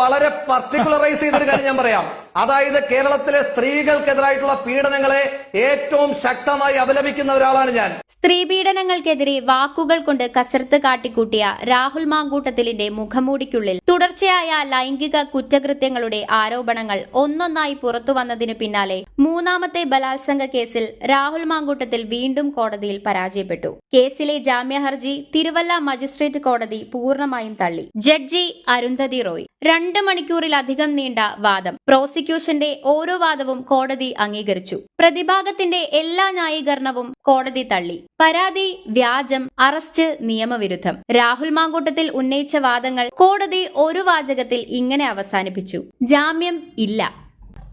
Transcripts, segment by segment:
വളരെ പർട്ടിക്കുലറൈസ് ചെയ്തൊരു കാര്യം ഞാൻ പറയാം. അതായത് കേരളത്തിലെ സ്ത്രീകൾക്കെതിരായിട്ടുള്ള പീഡനങ്ങളെ ഏറ്റവും ശക്തമായി അപലപിക്കുന്ന ഒരാളാണ് ഞാൻ. സ്ത്രീ പീഡനങ്ങൾക്കെതിരെ വാക്കുകൾ കൊണ്ട് കസർത്ത് കാട്ടിക്കൂട്ടിയ രാഹുൽ മാങ്കൂട്ടത്തിലിന്റെ മുഖമൂടിക്കുള്ളിൽ തുടർച്ചയായ ലൈംഗിക കുറ്റകൃത്യങ്ങളുടെ ആരോപണങ്ങൾ ഒന്നൊന്നായി പുറത്തു വന്നതിന് പിന്നാലെ മൂന്നാമത്തെ ബലാത്സംഗ കേസിൽ രാഹുൽ മാങ്കൂട്ടത്തിൽ വീണ്ടും കോടതിയിൽ പരാജയപ്പെട്ടു. കേസിലെ ജാമ്യഹർജി തിരുവല്ല മജിസ്ട്രേറ്റ് കോടതി പൂർണമായും തള്ളി. ജഡ്ജി അരുന്ധതി റോയ്. രണ്ട് മണിക്കൂറിലധികം നീണ്ട വാദം. പ്രോസിക്യൂഷന്റെ ഓരോ വാദവും കോടതി അംഗീകരിച്ചു. പ്രതിഭാഗത്തിന്റെ എല്ലാ ന്യായീകരണവും കോടതി തള്ളി. പരാതി വ്യാജം അറസ്റ്റ് നിയമവിരുദ്ധം. രാഹുൽ മാങ്കൂട്ടത്തിൽ ഉന്നയിച്ച വാദങ്ങൾ കോടതി ഒരു വാചകത്തിൽ ഇങ്ങനെ അവസാനിപ്പിച്ചു. ജാമ്യം ഇല്ല.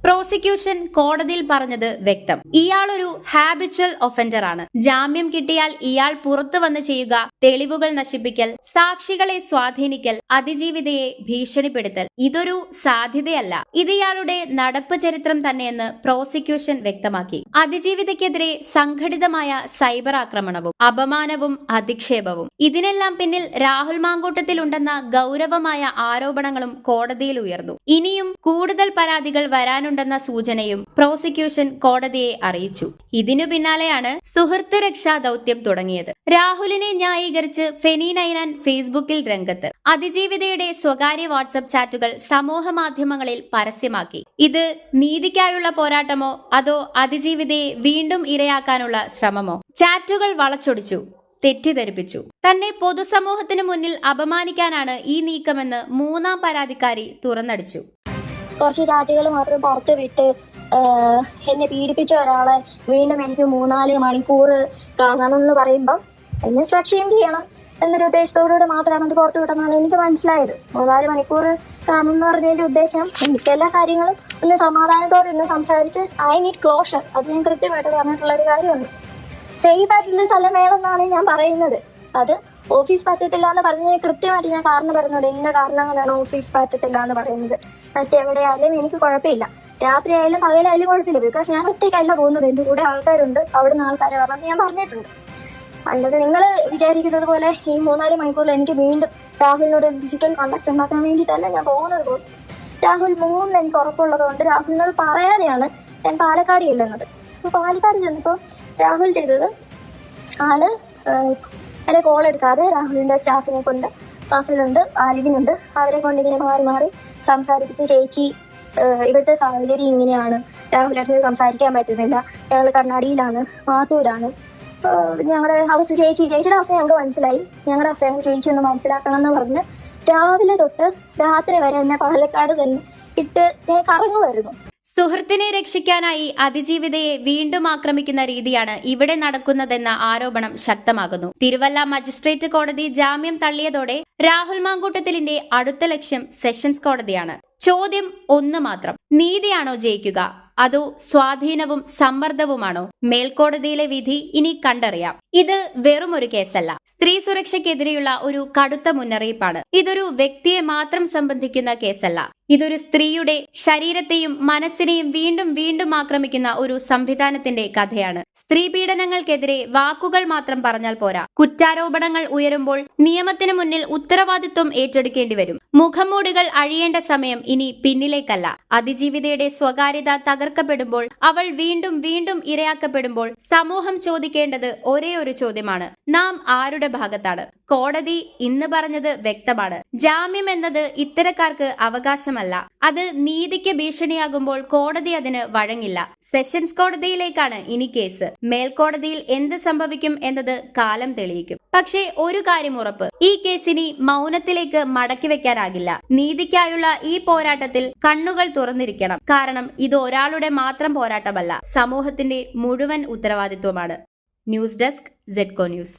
പ്രോസിക്യൂഷൻ കോടതിയിൽ പറഞ്ഞത് വ്യക്തം. ഇയാളൊരു ഹാബിച്വൽ ഒഫൻഡർ ആണ് ജാമ്യം കിട്ടിയാൽ ഇയാൾ പുറത്തു വന്ന് ചെയ്യുക തെളിവുകൾ നശിപ്പിക്കൽ സാക്ഷികളെ സ്വാധീനിക്കൽ അതിജീവിതയെ ഭീഷണിപ്പെടുത്തൽ. ഇതൊരു സാധ്യതയല്ല. ഇത് ഇയാളുടെ നടപ്പ് ചരിത്രം തന്നെയെന്ന് പ്രോസിക്യൂഷൻ വ്യക്തമാക്കി. അതിജീവിതയ്ക്കെതിരെ സംഘടിതമായ സൈബർ ആക്രമണവും അപമാനവും അധിക്ഷേപവും. ഇതിനെല്ലാം പിന്നിൽ രാഹുൽ മാങ്കൂട്ടത്തിലുണ്ടെന്ന ഗൗരവമായ ആരോപണങ്ങളും കോടതിയിൽ ഉയർന്നു. ഇനിയും കൂടുതൽ പരാതികൾ വരാനുണ്ടെന്ന സൂചനയും പ്രോസിക്യൂഷൻ കോടതിയെ അറിയിച്ചു. ഇതിനു പിന്നാലെയാണ് സുഹൃത്ത് രക്ഷാ ദൗത്യം തുടങ്ങിയത്. രാഹുലിനെ ന്യായീകരിച്ച് ഫെനി നൈനാൻ ഫേസ്ബുക്കിൽ രംഗത്ത്. അതിജീവിതയുടെ സ്വകാര്യ വാട്സപ്പ് ചാറ്റുകൾ സമൂഹ മാധ്യമങ്ങളിൽ പരസ്യമാക്കി. ഇത് നീതിക്കായുള്ള പോരാട്ടമോ അതോ അതിജീവിതയെ വീണ്ടും ഇരയാക്കാനുള്ള ശ്രമമോ? ചാറ്റുകൾ വളച്ചൊടിച്ചു തെറ്റിദ്ധരിപ്പിച്ചു. തന്നെ പൊതുസമൂഹത്തിന് മുന്നിൽ അപമാനിക്കാനാണ് ഈ നീക്കമെന്ന് മൂന്നാം പരാതിക്കാരി തുറന്നടിച്ചു. കുറച്ച് ചാറ്റുകൾ മാത്രം പുറത്ത് വിട്ട് എന്നെ പീഡിപ്പിച്ച ഒരാളെ വീണ്ടും എനിക്ക് മൂന്നാൽ മണിക്കൂർ കാണണം എന്ന് പറയുമ്പം എന്നെ സുരക്ഷയും ചെയ്യണം എന്നൊരു ഉദ്ദേശത്തോടുകൂടെ മാത്രമാണ് അത് പുറത്തു വിട്ടെന്നാണ് എനിക്ക് മനസ്സിലായത്. മൂന്നാൽ മണിക്കൂർ കാണണം എന്ന് പറഞ്ഞതിന്റെ ഉദ്ദേശം എനിക്ക് എല്ലാ കാര്യങ്ങളും ഒന്ന് സമാധാനത്തോടെ ഇന്ന് സംസാരിച്ച് ഐ നീഡ് ക്ലോഷർ അത് ഞാൻ കൃത്യമായിട്ട് പറഞ്ഞിട്ടുള്ള ഒരു കാര്യമുണ്ട് സേഫ് ആയിട്ടുള്ള സ്ഥലം വേണമെന്നാണ് ഞാൻ പറയുന്നത്. അത് ഓഫീസ് പറ്റത്തില്ല എന്ന് പറഞ്ഞാൽ കൃത്യമായിട്ട് ഞാൻ കാരണം പറഞ്ഞത് എന്ന കാരണങ്ങളാണ് ഓഫീസ് പറ്റത്തില്ല എന്ന് പറയുന്നത് മറ്റെവിടെയായാലും എനിക്ക് കുഴപ്പമില്ല. രാത്രി ആയാലും പകലായാലും കുഴപ്പമില്ല. ബിക്കോസ് ഞാൻ ഒറ്റയ്ക്കല്ല പോകുന്നത്. എന്റെ കൂടെ ആൾക്കാരുണ്ട്. അവിടുന്ന് ആൾക്കാരെ പറഞ്ഞു ഞാൻ പറഞ്ഞിട്ടുണ്ട്. അല്ലാതെ നിങ്ങൾ വിചാരിക്കുന്നത് പോലെ ഈ മൂന്നാൽ മണിക്കൂറിൽ എനിക്ക് വീണ്ടും രാഹുലിനോട് ഫിസിക്കൽ കോണ്ടാക്ട് ഉണ്ടാക്കാൻ വേണ്ടിയിട്ടല്ല ഞാൻ പോകുന്നത് പോലും. രാഹുൽ മൂന്ന് എനിക്ക് ഉറപ്പുള്ളത് കൊണ്ട് രാഹുലിനോട് പറയാതെയാണ് ഞാൻ പാലക്കാട് ചെല്ലുന്നത്. അപ്പോൾ പാലക്കാട് ചെന്നപ്പോൾ രാഹുൽ ചെയ്തത് ആൾ ആഹ്, കോൾ എടുക്കാതെ രാഹുലിന്റെ സ്റ്റാഫിനെ കൊണ്ട് ഫസലുണ്ട് ആലിവിനുണ്ട് അവരെ കൊണ്ട് ഇങ്ങനെ മാറി മാറി സംസാരിപ്പിച്ച് ചേച്ചി ഇവിടുത്തെ സാഹചര്യം ഇങ്ങനെയാണ്. അടുത്ത് സംസാരിക്കാൻ പറ്റുന്നില്ല. ഞങ്ങൾ കണ്ണാടിയിലാണ് മാത്തൂരാണ്. ഞങ്ങളുടെ അവസ്ഥ ചേച്ചി ചേച്ചിയുടെ അവസ്ഥ ഞങ്ങൾക്ക് മനസ്സിലായി. ഞങ്ങളുടെ അവസ്ഥ ഞങ്ങൾ ചേച്ചി ഒന്ന് മനസ്സിലാക്കണം എന്ന് പറഞ്ഞ് രാവിലെ തൊട്ട് രാത്രി വരെ എന്നെ പാലക്കാട് തന്നെ ഇട്ട് ഞാൻ കറങ്ങുമായിരുന്നു. സുഹൃത്തിനെ രക്ഷിക്കാനായി അതിജീവിതയെ വീണ്ടും ആക്രമിക്കുന്ന രീതിയാണ് ഇവിടെ നടക്കുന്നതെന്ന ആരോപണം ശക്തമാകുന്നു. തിരുവല്ല മജിസ്ട്രേറ്റ് കോടതി ജാമ്യം തള്ളിയതോടെ രാഹുൽ മാങ്കൂട്ടത്തിലിന്റെ അടുത്ത ലക്ഷ്യം സെഷൻസ് കോടതിയാണ്. ചോദ്യം ഒന്ന് മാത്രം. നീതിയാണോ ജയിക്കുക? അതോ സ്വാധീനവും സമ്മർദ്ദവുമാണോ? മേൽക്കോടതിയിലെ വിധി ഇനി കണ്ടറിയാം. ഇത് വെറും ഒരു കേസല്ല. സ്ത്രീ സുരക്ഷയ്ക്കെതിരെയുള്ള ഒരു കടുത്ത മുന്നറിയിപ്പാണ്. ഇതൊരു വ്യക്തിയെ മാത്രം സംബന്ധിക്കുന്ന കേസല്ല. ഇതൊരു സ്ത്രീയുടെ ശരീരത്തെയും മനസ്സിനെയും വീണ്ടും വീണ്ടും ആക്രമിക്കുന്ന ഒരു സംവിധാനത്തിന്റെ കഥയാണ്. സ്ത്രീ പീഡനങ്ങൾക്കെതിരെ വാക്കുകൾ മാത്രം പറഞ്ഞാൽ പോരാ. കുറ്റാരോപണങ്ങൾ ഉയരുമ്പോൾ നിയമത്തിന് മുന്നിൽ ഉത്തരവാദിത്വം ഏറ്റെടുക്കേണ്ടി വരും. മുഖംമൂടികൾ അഴിയേണ്ട സമയം ഇനി പിന്നിലേക്കല്ല. അതിജീവിതയുടെ സ്വകാര്യത തകർക്കപ്പെടുമ്പോൾ അവൾ വീണ്ടും വീണ്ടും ഇരയാക്കപ്പെടുമ്പോൾ സമൂഹം ചോദിക്കേണ്ടത് ഒരേ ഒരു ചോദ്യമാണ്. നാം ആരുടെ ഭാഗത്താണ്? കോടതി ഇന്ന് പറഞ്ഞത് വ്യക്തമാണ്. ജാമ്യം എന്നത് ഇത്തരക്കാർക്ക് അവകാശമല്ല. അത് നീതിക്ക് ഭീഷണിയാകുമ്പോൾ കോടതി അതിന് വഴങ്ങില്ല. സെഷൻസ് കോടതിയിലേക്കാണ് ഇനി കേസ്. മേൽക്കോടതിയിൽ എന്ത് സംഭവിക്കും എന്നത് കാലം തെളിയിക്കും. പക്ഷേ ഒരു കാര്യം ഉറപ്പ്. ഈ കേസിനി മൗനത്തിലേക്ക് മടക്കി വെക്കാനാകില്ല. നീതിക്കായുള്ള ഈ പോരാട്ടത്തിൽ കണ്ണുകൾ തുറന്നിരിക്കണം. കാരണം ഇത് ഒരാളുടെ മാത്രം പോരാട്ടമല്ല. സമൂഹത്തിന്റെ മുഴുവൻ ഉത്തരവാദിത്വമാണ്. News desk ജെഡ്കോ news